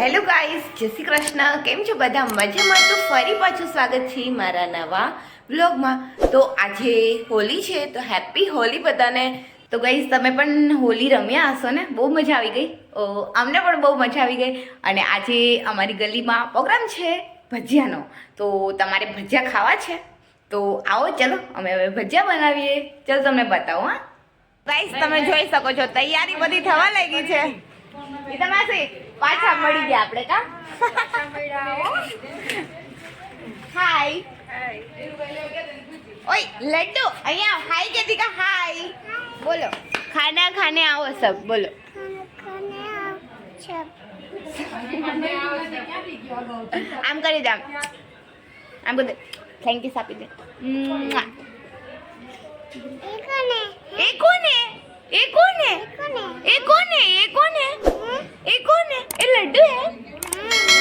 Hello guys જય શ્રી કૃષ્ણ. કેમ છો બધા? મજામાં? તો ફરી પાછું સ્વાગત છે મારા નવા બ્લોગમાં તો આજે હોલી છે તો હેપી હોલી બધાને. તો ગાઈસ તમે પણ હોલી રમ્યા હશો ને? બહુ મજા આવી ગઈ. ઓ, અમને પણ બહુ મજા આવી ગઈ. અને આજે અમારી ગલીમાં પ્રોગ્રામ છે ભજીયાનો. તો તમારે ભજીયા ખાવા છે. તો આવો ચલો અમે હવે ભજીયા બનાવીએ. ચલો તમને બતાવો હા. ગાઈસ તમે જોઈ શકો છો તૈયારી બધી થવા લાગી છે. તમારે પાછા મળી ગયા આપણે કા? હાય ઓય લડ્ડુ અહીંયા હાય કેતી કા? હાય બોલો. ખાના ખાને આવો સબ બોલો. આમ કરી દે આમ. આમ કરી દે. થેન્ક યુ આપી દે. એકોને એ કોને એ કોને? એ કોને? એ કોને? એ કોને? એ લડ્ડુ હે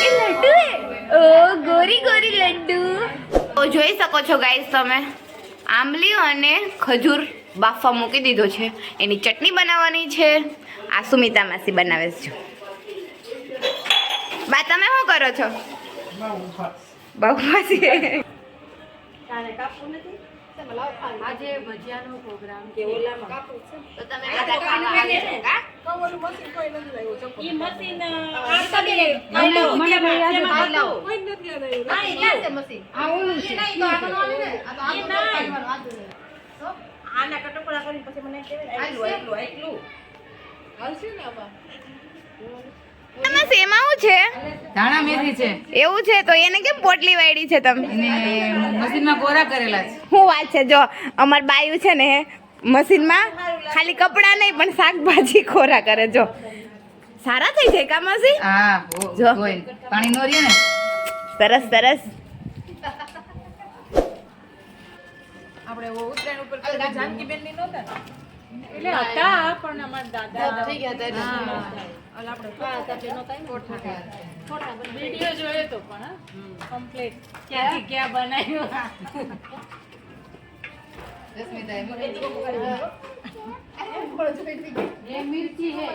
એ લડ્ડુ હે ઓ ગોરી ગોરી લડ્ડુ. તો જોઈ શકો છો ગાઈસ તમે આંબલી અને ખજૂર બાફવા મૂકી દીધો છે. એની ચટણી બનાવવાની છે. આ સુમિતા માસી બનાવે છે. બા તમે શું કરો છો? બહુ માસી આજે ભજીયાનો પ્રોગ્રામ તો તમે બધા ખાવા આવ્યા છો કા? ઈ મશીન મને આ ભાઈ આના કટોકડા કરીને પછી મને કહેવાય આટલું આટલું આટલું. શેમાં શું છે? ધાણા મેથી છે. એવું છે? તો એને કેમ પોટલી વાળી છે તમે? મશીનમાં કોરા કરેલા છે. શું વાત છે? જો અમાર બાયુ છે ને મશીનમાં ખાલી કપડાં નહીં પણ શાકભાજી ખોરા કરે. જો સારા થઈ જાય કા માસી? હા જો. પાણી નો ને. સરસ સરસ. આપણે ઉત્તરાયણ ઉપર જાનકી બેનની? નહોતા? એટલે હતા પણ અમારા દાદા થઈ ગયા હતા ઓલા આપણે પાછા નહોતા ને ફોટા વિડીયો જોયો તો પણ કમ્પ્લીટ ક્યાંથી ક્યાં બનાવ્યું ये मिर्ची है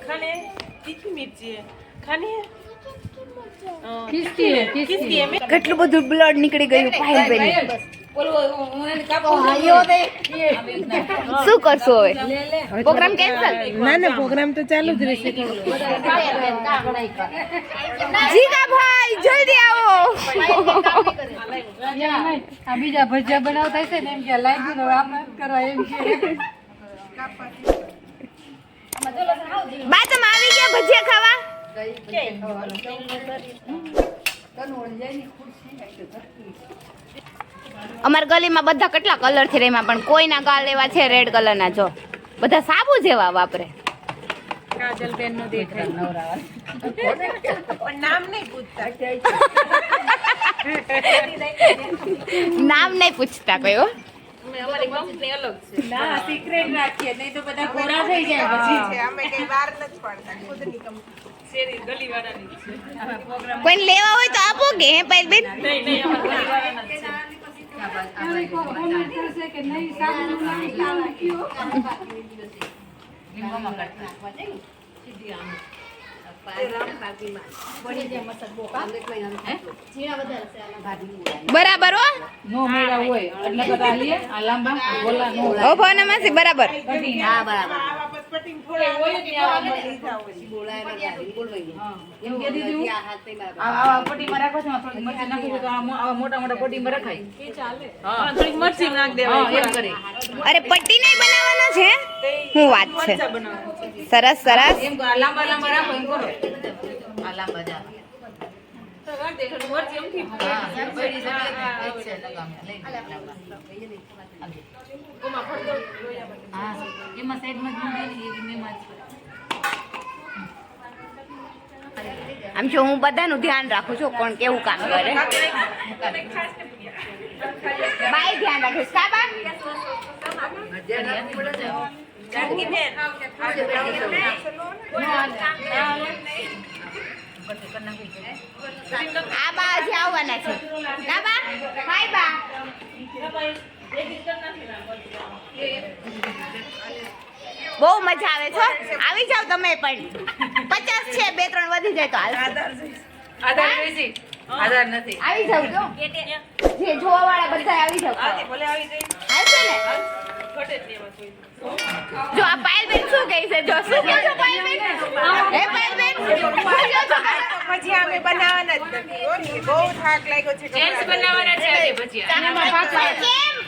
खाने तीखी मिर्ची है खानी है किसकी है किसकी है કેટલું બધું બ્લડ નીકળી ગયું પાયલ બેન શું કરશું હવે? Program cancel? ના ના પ્રોગ્રામ તો ચાલુ જ રહેશે. જીગા ભાઈ જલ્દી આવો. આ બીજા ભજીયા બનાવતા હશે ને એમ કે ને હવે આપણે કરવા એમ કે. બા તમે આવી ગયા ભજીયા ખાવા? અમાર ગલીમાં બધા કેટલા કલર છે એમાં પણ કોઈના ગાલ એવા છે રેડ કલરના જો. બધા સાબુ જેવા વાપરે. નામ નહીં પૂછતા. નામ નહીં પૂછતા કયો અમારી કંપની અલગ છે. ના સિક્રેટ રાખીએ નહીં તો બધા ગોરા થઈ જાય પછી. અમે કઈ લેવા હોય તો આપો કે હે બેન? બરાબર હો? નો મેળા હોય એટલે બધા હાલીએ આ નો ઓ ભાવના માસી બરાબર. પટપટીને થોડા હોય ને આવા હોય. એમ કે દીધું? આ પટ્ટીમાં રાખો છો થોડી મરચી નાખી તો આ મો- આવા મોટા મોટા પટ્ટીમાં રખાય. હા, થોડી મરચી નાખ દેવાય. એમ કરે. અરે પટ્ટી નહીં બનાવવાનો છે? હું વાત છે. સરસ સરસ. એમ લાંબા લાંબા રાખો એમ કરો. આ લાંબા જા મરચી એમથી હા જ છે. હા એમાં સાઈડમાં જ મૂકે ને એ એમાં આમ જો હું બધાનું ધ્યાન રાખું છું કોણ કેવું કામ કરે. બાય ધ્યાન રાખું સાબા? આ બા આજે આવવાના છે. બા હાય બા. બહુ મજા આવે છો આવી જાવ તમે પણ. પચાસ છે બે ત્રણ વધી જાય તો આધાર નથી. આવી જાવ જો. જે જોવા વાળા બધા આવી જાવ હાલશે ને? જો આ પાયલબેન શું કહે છે? જો શું કહે છે પાયલબેન? હે પાયલબેન? પછી અમે બનાવવાના જ નથી. બહુ થાક લાગ્યો છે. બનાવવાના છે આજે ભજીયા.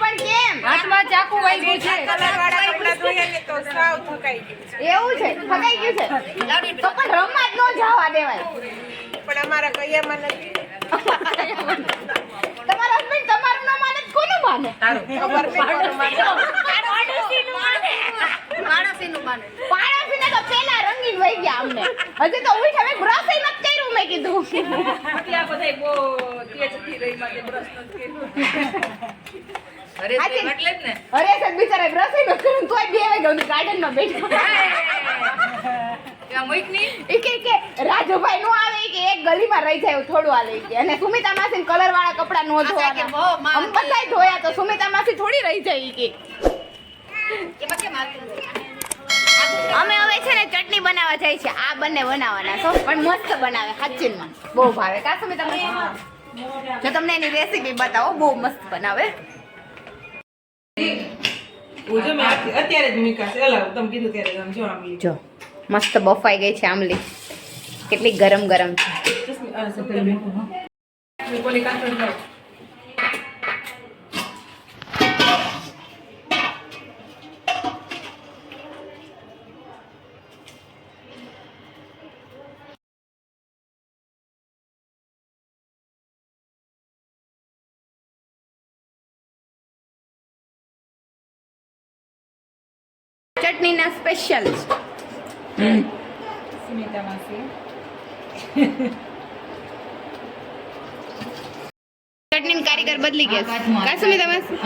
પણ કેમ? હાથમાં ચાકુ વાગ્યું છે. કલર વાળા કપડા ધોઈએ ને તો સાવ થકાઈ ગયું છે. એવું છે? થકાઈ ગયું છે? તો પણ રમવા જ ન જવા દેવાય. પણ અમારા કૈયામાં નથી. તમારા હસબન્ડ તમારું ન માને કોનું માને? ખબર નહીં માને? પાડોશીને તો પેલા રંગીન વહી ગયા અમને. હજી તો ઉઠ હવે બ્રશ નથી કર્યું મેં કીધું. એટલે આ બધાય બહુ તેજથી રહી માટે બ્રશ નથી કર્યું. અરે ને. સર બિચારા બ્રશ નથી કરું તોય બે વાગે ગાર્ડનમાં ગાર્ડનમાં ની કે રાજુભાઈ નો આવે કે એક ગલીમાં રહી જાય થોડું ઈ કે. અને સુમિતા માસી કલર વાળા કપડા નો ધોવાના. અમે બધાય ધોયા તો સુમિતા માસી થોડી રહી જાય કે. અમે હવે છે ને ચટણી બનાવવા જાય છે. આ બંને બનાવવાના છો. પણ મસ્ત બનાવે હાચીનમાં બહુ ભાવે. કા સુમિતા જો તમને એની રેસીપી બતાવો બહુ મસ્ત બનાવે. જો મસ્ત બફાઈ ગઈ છે આમલી કેટલી ગરમ ગરમ છે. ચટણીના સ્પેશિયલ સુમિતા માસી ચટણી કારીગર બદલી ગયા કા સુમિતા માસી?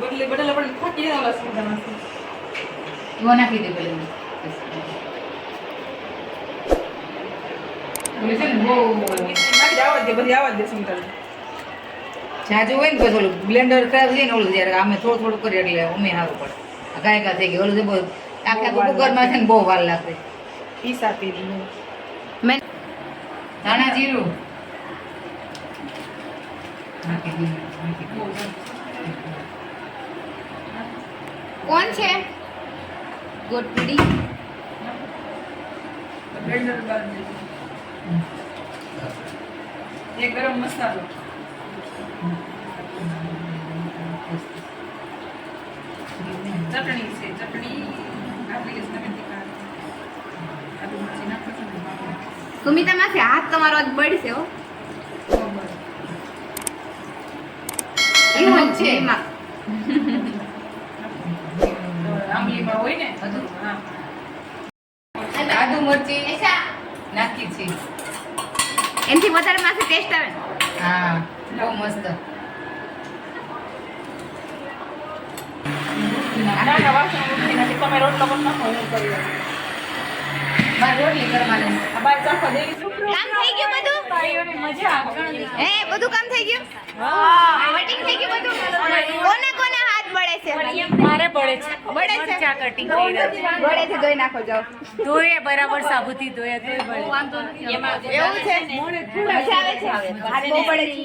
બદલી બદલ પણ થાકી જાય ઓલા સ્મિતામાંથી. એવો નાખી દે ને સ્મિતાને. જાજુ હોય ને પછી ઓલું બ્લેન્ડર ખરાબ થઈ ને ઓલું જયારે અમે થોડું થોડું કરીએ એટલે ઉમે સારું પડે. આ ગાય થઈ ગયો. ઓલું બહુ આખા કુકરમાં છે ને બહુ વાર લાગશે પીસાતી જ. મેં. ધાણા જીરું. દીધું, દીધું. કોણ છે? ગોટડી ગરમ મસાલો. ચટણી છે ચટણી આપણી તમે. સુમિતા માસી હાથ તમારો આજ બળશે હો. એવું છે. એમાં. આંબલીમાં હોય ને હજુ? હા. આદુ મરચી નાખી છે. એનથી વધારે માસી ટેસ્ટ આવે. હા બહુ મસ્ત નાના વાસણ મૂકી નાખી તમે રોટલો પણ નાખો હું કરી રોટલી કરવાની આ બાર દેવી કામ થઈ ગયું બધું? ભાઈઓને મજા આવે. હે બધું કામ થઈ ગયું? થઈ ગયું બધું? કોને કોને બળે છે મારે બળે છે. બળે છે. ચા cutting બળે છે ધોઈ નાખો જાવ ધોઈએ બરાબર સાબુથી ધોઈએ તો બળે. એવું છે? મજા આવે છે હાથ બહુ બળે છે.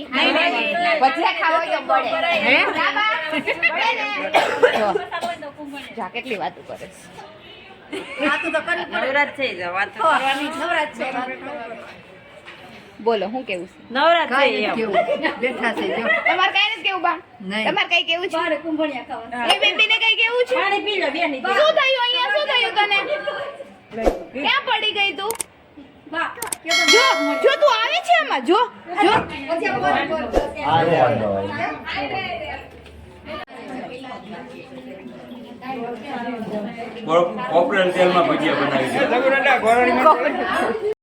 ભજીયા ખાવા હોય તો બળે હે? ના બળે ને? જો. કેટલી વાતો કરે છે. નવરાત થઈ નવરાત વાત બોલો હું કેવું છે? નવરાત કાંઈ નથી કેવું. બેઠા છે જો. તમારે કઈ નથી કેવું બા. તમારે કઈ કેવું છે? એ બેબી ને કઈ કેવું છે? શું થયું અહીંયા? શું થયું તને? ક્યાં પડી ગઈ તું? જો જો તું આવે છે આમાં જો જો. કોપરેલ તેલમાં ભજીયા બનાવી છે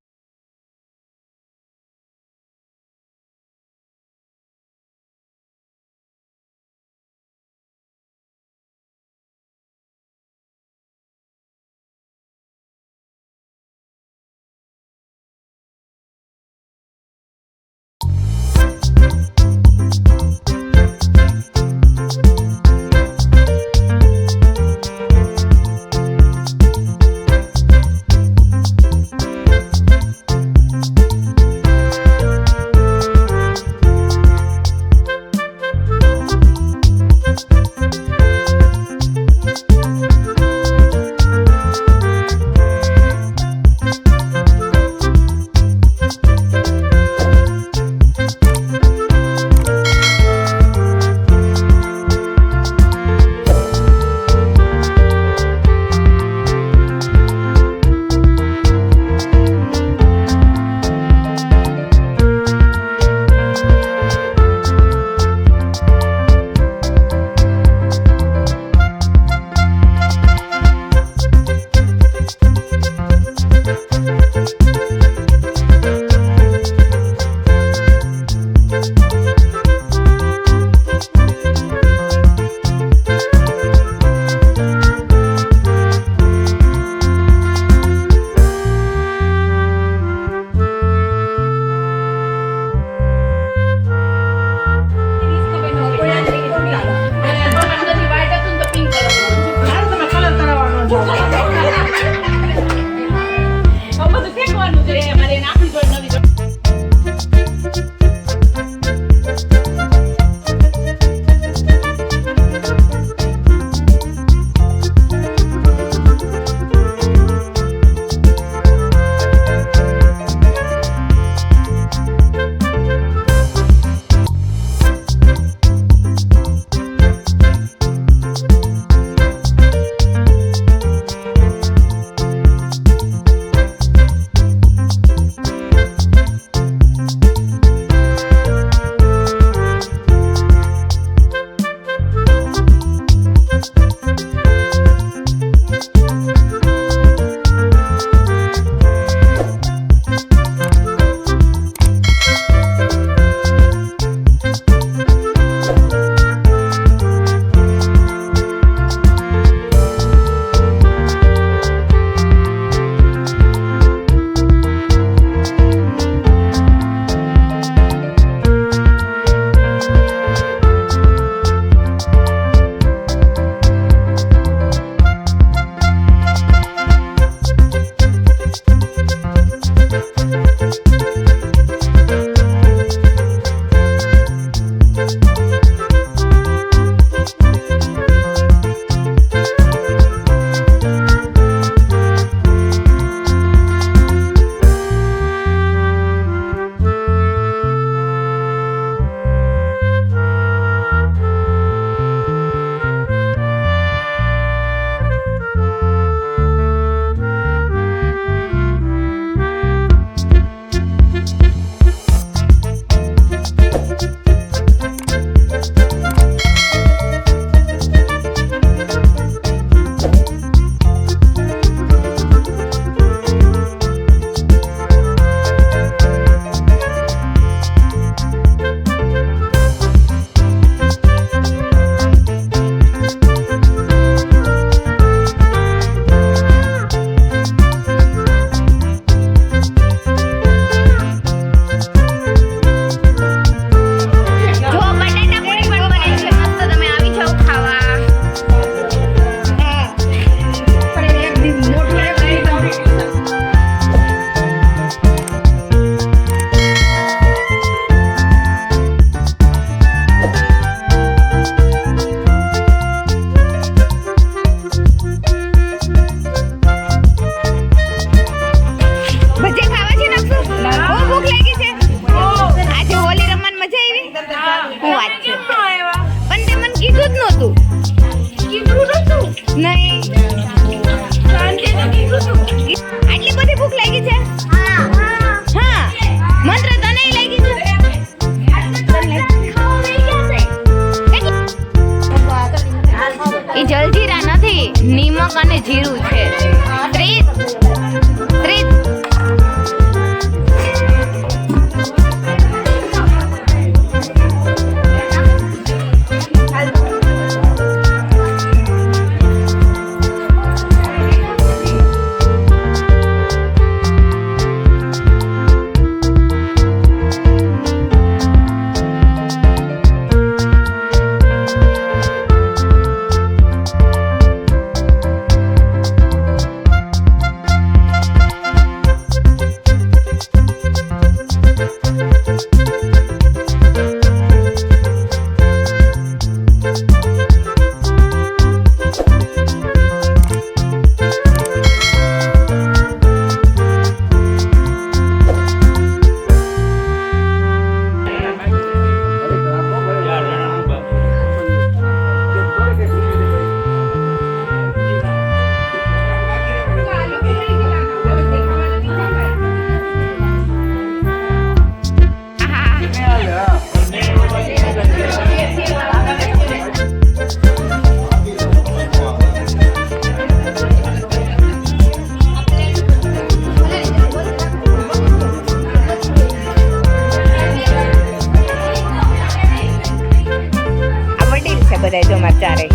de Domatare.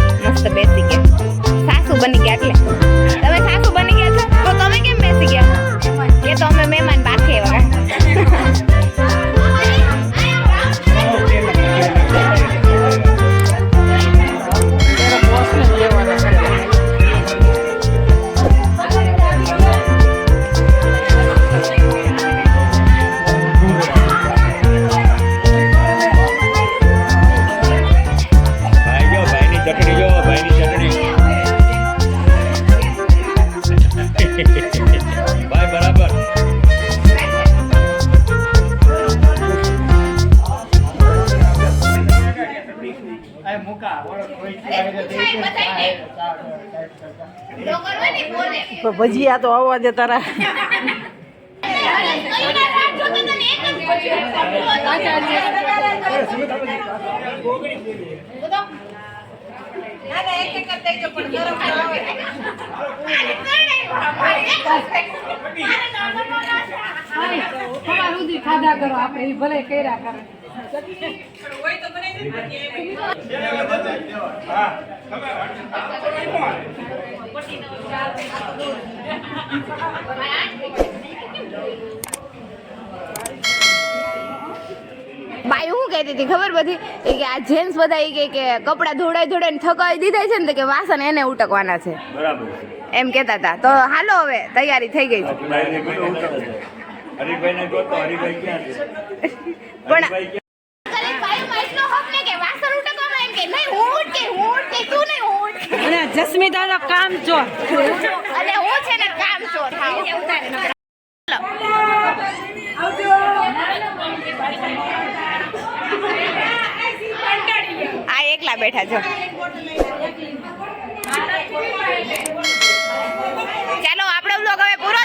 ભજીયા તો આવવા દે તારા. ખાધા કરો આપણે ભલે કર્યા કરે. બાઈ હું કહેતી હતી ખબર બધી? કે આ જેન્ટ્સ બધા એ કે કપડાં ધોડાઈ ધોડાઈને થકાવી દીધા છે ને કે વાસણ એને ઉટકવાના છે. બરાબર. એમ કહેતા હતા. તો હાલો હવે તૈયારી થઈ ગઈ છે. હરિભાઈ ને ઉતરે છે. હરીભાઈને ક્યાં છે? પણ- જસ્મિતા નો કામ ચોર અરે હું છે ને કામ ચોર આ એકલા બેઠા છો ચાલો, આપણે બ્લોગ હવે પૂરો